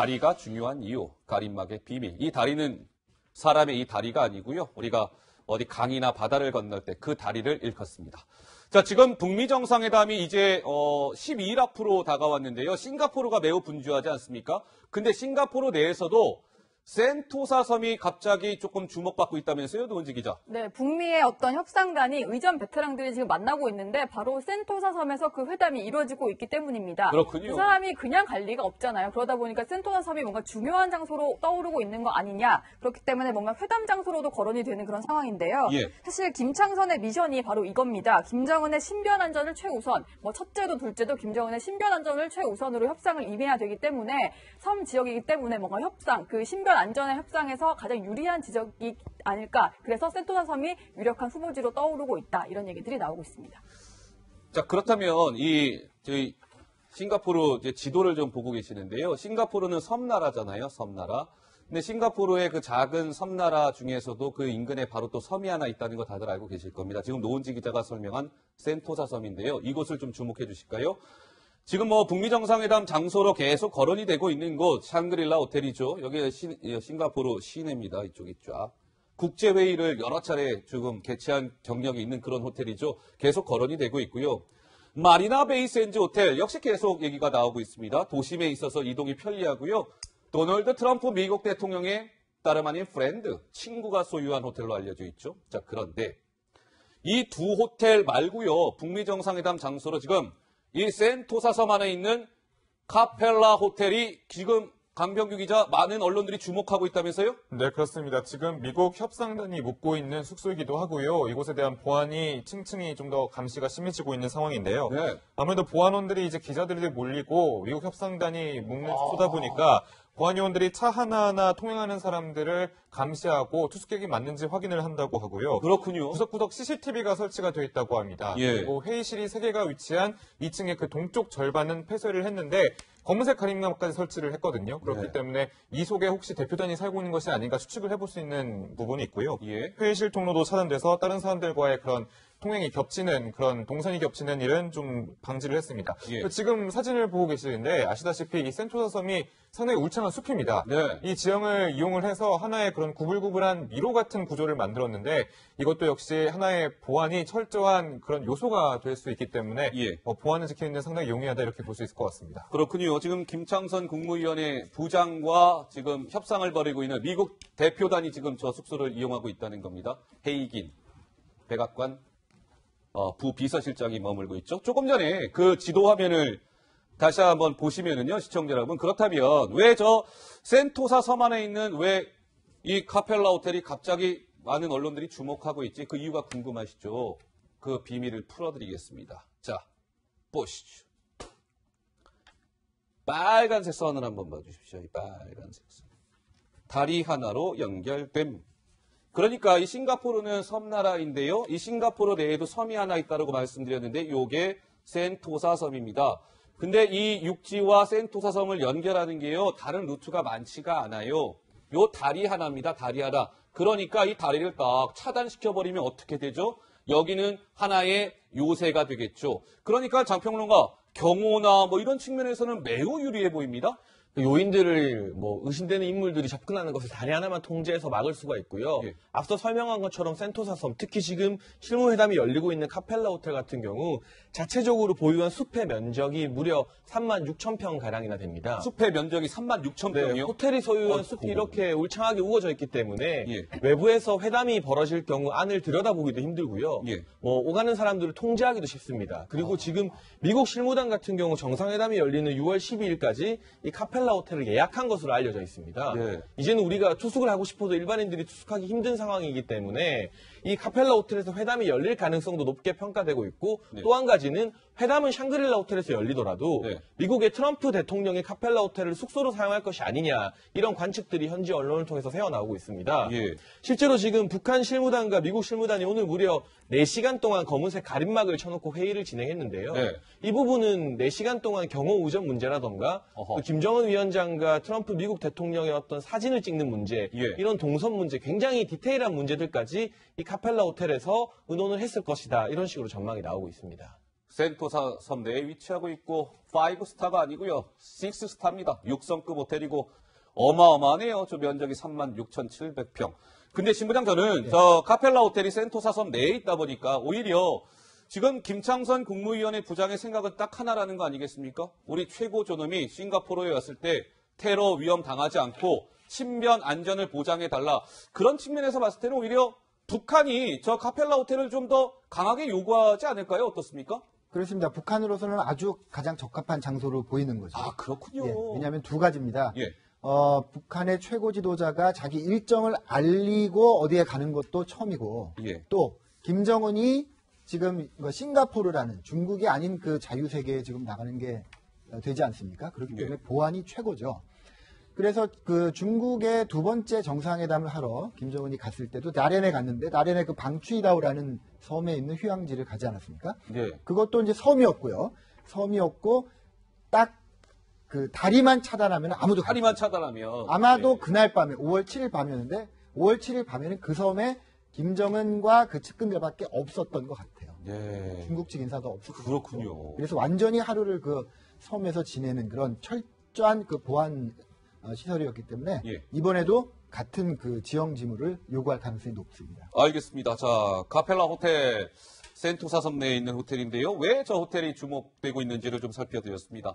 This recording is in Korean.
다리가 중요한 이유, 가림막의 비밀. 이 다리는 사람의 이 다리가 아니고요. 우리가 어디 강이나 바다를 건널 때 그 다리를 일컫습니다. 자, 지금 북미 정상회담이 이제 어 12일 앞으로 다가왔는데요. 싱가포르가 매우 분주하지 않습니까? 근데 싱가포르 내에서도 센토사 섬이 갑자기 조금 주목받고 있다면서요, 노은지 기자? 네, 북미의 어떤 협상단이 의전 베테랑들이 지금 만나고 있는데 바로 센토사 섬에서 그 회담이 이루어지고 있기 때문입니다. 그렇군요. 그 사람이 그냥 갈 리가 없잖아요. 그러다 보니까 센토사 섬이 뭔가 중요한 장소로 떠오르고 있는 거 아니냐. 그렇기 때문에 뭔가 회담 장소로도 거론이 되는 그런 상황인데요. 예. 사실 김창선의 미션이 바로 이겁니다. 김정은의 신변 안전을 최우선, 뭐 첫째도 둘째도 김정은의 신변 안전을 최우선으로 협상을 임해야 되기 때문에 섬 지역이기 때문에 뭔가 협상, 그 신변 안전의 협상에서 가장 유리한 지적이 아닐까. 그래서 센토사 섬이 유력한 후보지로 떠오르고 있다. 이런 얘기들이 나오고 있습니다. 자, 그렇다면 이 저희 싱가포르 지도를 좀 보고 계시는데요. 싱가포르는 섬나라잖아요, 섬나라. 근데 싱가포르의 그 작은 섬나라 중에서도 그 인근에 바로 또 섬이 하나 있다는 거 다들 알고 계실 겁니다. 지금 노은지 기자가 설명한 센토사 섬인데요. 이곳을 좀 주목해 주실까요? 지금 뭐 북미 정상회담 장소로 계속 거론이 되고 있는 곳 샹그릴라 호텔이죠. 여기 싱가포르 시내입니다. 이쪽이 쫙. 국제회의를 여러 차례 지금 개최한 경력이 있는 그런 호텔이죠. 계속 거론이 되고 있고요. 마리나 베이 샌즈 호텔 역시 계속 얘기가 나오고 있습니다. 도심에 있어서 이동이 편리하고요. 도널드 트럼프 미국 대통령의 다름 아닌 프렌드, 친구가 소유한 호텔로 알려져 있죠. 자, 그런데 이 두 호텔 말고요. 북미 정상회담 장소로 지금 이 센토사 섬 안에 있는 카펠라 호텔이 지금 강병규 기자 많은 언론들이 주목하고 있다면서요? 네, 그렇습니다. 지금 미국 협상단이 묵고 있는 숙소이기도 하고요. 이곳에 대한 보안이 층층이 좀 더 감시가 심해지고 있는 상황인데요. 네. 아무래도 보안원들이 이제 기자들이 몰리고 미국 협상단이 묵는 숙소다 보니까 보안요원들이 차 하나하나 통행하는 사람들을 감시하고 투숙객이 맞는지 확인을 한다고 하고요. 그렇군요. 구석구석 CCTV가 설치가 되어 있다고 합니다. 예. 그리고 회의실이 3개가 위치한 2층의 그 동쪽 절반은 폐쇄를 했는데 검은색 가림막까지 설치를 했거든요. 그렇기 네. 때문에 이 속에 혹시 대표단이 살고 있는 것이 아닌가 추측을 해볼 수 있는 부분이 있고요. 예. 회의실 통로도 차단돼서 다른 사람들과의 그런 통행이 겹치는 그런 동선이 겹치는 일은 좀 방지를 했습니다. 예. 지금 사진을 보고 계시는데 아시다시피 이 센토사 섬이 상당히 울창한 숲입니다. 네. 이 지형을 이용을 해서 하나의 그런 구불구불한 미로 같은 구조를 만들었는데 이것도 역시 하나의 보안이 철저한 그런 요소가 될 수 있기 때문에 예. 어, 보안을 지키는 데 상당히 용이하다 이렇게 볼 수 있을 것 같습니다. 그렇군요. 지금 김창선 국무위원회 부장과 지금 협상을 벌이고 있는 미국 대표단이 지금 저 숙소를 이용하고 있다는 겁니다. 헤이긴 백악관 어, 부비서실장이 머물고 있죠. 조금 전에 그 지도 화면을 다시 한번 보시면은요, 시청자 여러분. 그렇다면 왜 저 센토사 섬 안에 있는 왜 이 카펠라 호텔이 갑자기 많은 언론들이 주목하고 있지? 그 이유가 궁금하시죠? 그 비밀을 풀어드리겠습니다. 자, 보시죠. 빨간색 선을 한번 봐주십시오. 이 빨간색 선. 다리 하나로 연결됨. 그러니까 이 싱가포르는 섬나라인데요. 이 싱가포르 내에도 섬이 하나 있다고 말씀드렸는데 요게 센토사 섬입니다. 근데 이 육지와 센토사 섬을 연결하는 게요. 다른 루트가 많지가 않아요. 요 다리 하나입니다. 다리 하나. 그러니까 이 다리를 딱 차단시켜 버리면 어떻게 되죠? 여기는 하나의 요새가 되겠죠. 그러니까 장평론가 경호나 뭐 이런 측면에서는 매우 유리해 보입니다. 그 요인들을 뭐 의심되는 인물들이 접근하는 것을 다리 하나만 통제해서 막을 수가 있고요. 예. 앞서 설명한 것처럼 센토사 섬, 특히 지금 실무회담이 열리고 있는 카펠라 호텔 같은 경우 자체적으로 보유한 숲의 면적이 무려 3만 6천 평 가량이나 됩니다. 숲의 면적이 3만 6천 네, 평이요. 호텔이 소유한 어이구. 숲이 이렇게 울창하게 우거져 있기 때문에 예. 외부에서 회담이 벌어질 경우 안을 들여다보기도 힘들고요. 예. 뭐 오가는 사람들을 통제하기도 쉽습니다. 그리고 지금 미국 실무단 같은 경우 정상회담이 열리는 6월 12일까지 이 카펠라 호텔을 예약한 것으로 알려져 있습니다. 네. 이제는 우리가 투숙을 하고 싶어도 일반인들이 투숙하기 힘든 상황이기 때문에 이 카펠라 호텔에서 회담이 열릴 가능성도 높게 평가되고 있고 네. 또한 가지는 회담은 샹그릴라 호텔에서 열리더라도 네. 미국의 트럼프 대통령이 카펠라 호텔을 숙소로 사용할 것이 아니냐 이런 관측들이 현지 언론을 통해서 새어나오고 있습니다. 예. 실제로 지금 북한 실무단과 미국 실무단이 오늘 무려 4시간 동안 검은색 가림막을 쳐놓고 회의를 진행했는데요. 네. 이 부분은 4시간 동안 경호 우전 문제라던가. 또 김정은 위원장과 트럼프 미국 대통령의 어떤 사진을 찍는 문제 예. 이런 동선 문제 굉장히 디테일한 문제들까지 이 카펠라 호텔에서 의논을 했을 것이다 이런 식으로 전망이 나오고 있습니다. 센토사 섬 내에 위치하고 있고 5스타가 아니고요. 6스타입니다. 6성급 호텔이고 어마어마하네요. 저 면적이 36,700평. 근데 신부장 저는 저 카펠라 호텔이 센토사 섬 내에 있다 보니까 오히려 지금 김창선 국무위원회 부장의 생각은 딱 하나라는 거 아니겠습니까? 우리 최고 존엄이 싱가포르에 왔을 때 테러 위험 당하지 않고 친변 안전을 보장해 달라. 그런 측면에서 봤을 때는 오히려 북한이 저 카펠라 호텔을 좀 더 강하게 요구하지 않을까요? 어떻습니까? 그렇습니다. 북한으로서는 아주 가장 적합한 장소로 보이는 거죠. 아 그렇군요. 예, 왜냐하면 두 가지입니다. 예. 어, 북한의 최고 지도자가 자기 일정을 알리고 어디에 가는 것도 처음이고 예. 또 김정은이 지금 뭐 싱가포르라는 중국이 아닌 그 자유세계에 지금 나가는 게 어, 되지 않습니까? 그렇기 때문에 보안이 최고죠. 그래서 그 중국의 두 번째 정상회담을 하러 김정은이 갔을 때도 나렌에 갔는데 나렌의 그 방추이다오라는 섬에 있는 휴양지를 가지 않았습니까? 예. 그것도 이제 섬이었고요. 섬이었고 딱 그 다리만 차단하면 아무도 다리만 차단하면 아마도 예. 그날 밤에 5월 7일 밤이었는데 5월 7일 밤에는 그 섬에 김정은과 그 측근들밖에 없었던 것 같아요. 예. 중국 측 인사도 없었고 그렇군요. 그래서 완전히 하루를 그 섬에서 지내는 그런 철저한 그 보안 어, 시설이었기 때문에 예. 이번에도 같은 그 지형 지물을 요구할 가능성이 높습니다. 알겠습니다. 자, 카펠라 호텔 센토사 섬 내에 있는 호텔인데요. 왜 저 호텔이 주목되고 있는지를 좀 살펴드렸습니다.